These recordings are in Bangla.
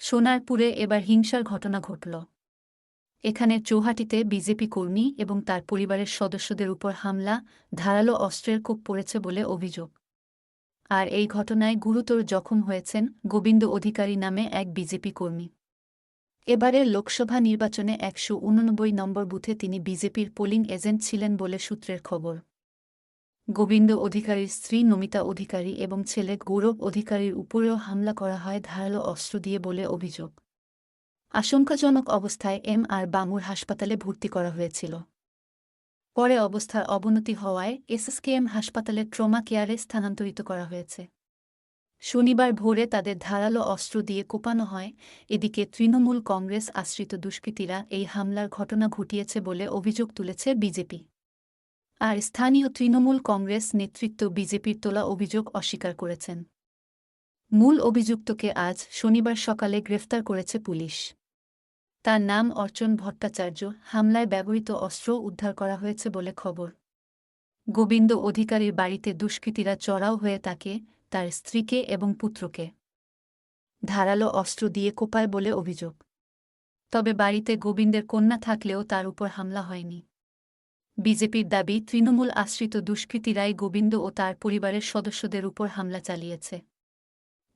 সোনারপুরে এবার হিংসার ঘটনা ঘটল। এখানে চৌহাটিতে বিজেপি কর্মী এবং তার পরিবারের সদস্যদের উপর হামলা, ধারালো অস্ত্রের কোপ পড়েছে বলে অভিযোগ। আর এই ঘটনায় গুরুতর জখম হয়েছেন গোবিন্দ অধিকারী নামে এক বিজেপি কর্মী। এবারের লোকসভা নির্বাচনে একশো উননব্বই নম্বর বুথে তিনি বিজেপির পোলিং এজেন্ট ছিলেন বলে সূত্রের খবর। গোবিন্দ অধিকারীর স্ত্রী নমিতা অধিকারী এবং ছেলে গৌরব অধিকারীর উপরেও হামলা করা হয় ধারালো অস্ত্র দিয়ে বলে অভিযোগ। আশঙ্কাজনক অবস্থায় এম আর বামুর হাসপাতালে ভর্তি করা হয়েছিল। পরে অবস্থার অবনতি হওয়ায় এসএসকেএম হাসপাতালের ট্রমা কেয়ারে স্থানান্তরিত করা হয়েছে। শনিবার ভোরে তাদের ধারালো অস্ত্র দিয়ে কোপানো হয়। এদিকে তৃণমূল কংগ্রেস আশ্রিত দুষ্কৃতীরা এই হামলার ঘটনা ঘটিয়েছে বলে অভিযোগ তুলেছে বিজেপি। আর স্থানীয় তৃণমূল কংগ্রেস নেতৃত্ব বিজেপির তোলা অভিযোগ অস্বীকার করেছেন। মূল অভিযুক্তকে আজ শনিবার সকালে গ্রেফতার করেছে পুলিশ। তার নাম অর্চন ভট্টাচার্য। হামলায় ব্যবহৃত অস্ত্র উদ্ধার করা হয়েছে বলে খবর। গোবিন্দ অধিকারীর বাড়িতে দুষ্কৃতীরা চড়াও হয়ে তাকে, তার স্ত্রীকে এবং পুত্রকে ধারালো অস্ত্র দিয়ে কোপায় বলে অভিযোগ। তবে বাড়িতে গোবিন্দের কন্যা থাকলেও তার উপর হামলা হয়নি। বিজেপির দাবি, তৃণমূল আশ্রিত দুষ্কৃতীরাই গোবিন্দ ও তার পরিবারের সদস্যদের উপর হামলা চালিয়েছে।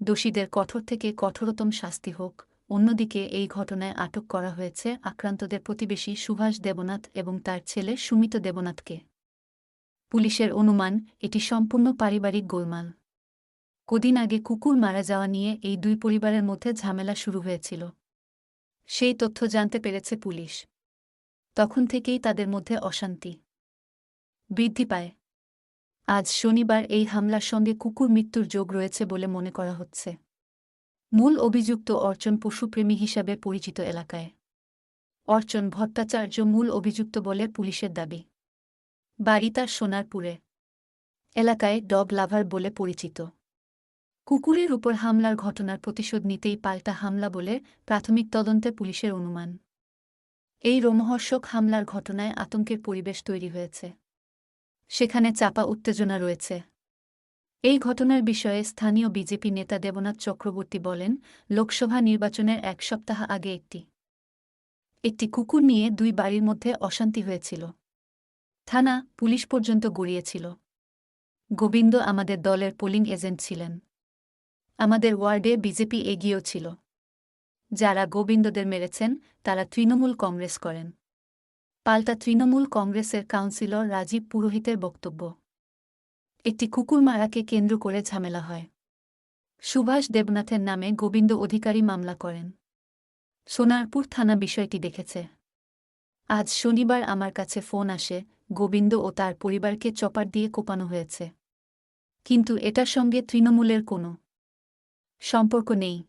দোষীদের কঠোর থেকে কঠোরতম শাস্তি হোক, অন্যদিকে এই ঘটনায় আটক করা হয়েছে আক্রান্তদের প্রতিবেশী সুভাষ দেবনাথ এবং তার ছেলে সুমিত দেবনাথকে। পুলিশের অনুমান, এটি সম্পূর্ণ পারিবারিক গোলমাল। কদিন আগে কুকুর মারা যাওয়া নিয়ে এই দুই পরিবারের মধ্যে ঝামেলা শুরু হয়েছিল। সেই তথ্য জানতে পেরেছে পুলিশ। তখন থেকেই তাদের মধ্যে অশান্তি বৃদ্ধি পায়। আজ শনিবার এই হামলার সঙ্গে কুকুর মৃত্যুর যোগ রয়েছে বলে মনে করা হচ্ছে। মূল অভিযুক্ত অর্চন পশুপ্রেমী হিসাবে পরিচিত এলাকায়। অর্চন ভট্টাচার্য মূল অভিযুক্ত বলে পুলিশের দাবি। বাড়ি তার সোনারপুরে। এলাকায় ডগ লাভার বলে পরিচিত। কুকুরের উপর হামলার ঘটনার প্রতিশোধ নিতেই পাল্টা হামলা বলে প্রাথমিক তদন্তে পুলিশের অনুমান। এই রোমহর্ষক হামলার ঘটনায় আতঙ্কের পরিবেশ তৈরি হয়েছে। সেখানে চাপা উত্তেজনা রয়েছে। এই ঘটনার বিষয়ে স্থানীয় বিজেপি নেতা দেবনাথ চক্রবর্তী বলেন, লোকসভা নির্বাচনের এক সপ্তাহ আগে একটি একটি কুকুর নিয়ে দুই বাড়ির মধ্যে অশান্তি হয়েছিল। থানা, পুলিশ পর্যন্ত গড়িয়েছিল। গোবিন্দ আমাদের দলের পোলিং এজেন্ট ছিলেন। আমাদের ওয়ার্ডে বিজেপি এগিয়েও ছিল। যারা গোবিন্দদের মেরেছেন, তারা তৃণমূল কংগ্রেস করেন। পাল্টা তৃণমূল কংগ্রেসের কাউন্সিলর রাজীব পুরোহিতের বক্তব্য। একটি কুকুর মারাকে কেন্দ্র করে ঝামেলা হয়। সুভাষ দেবনাথের নামে গোবিন্দ অধিকারী মামলা করেন। সোনারপুর থানা বিষয়টি দেখেছে। আজ শনিবার আমার কাছে ফোন আসে, গোবিন্দ ও তার পরিবারকে চপার দিয়ে কোপানো হয়েছে। কিন্তু এটার সঙ্গে তৃণমূলের কোনো সম্পর্ক নেই।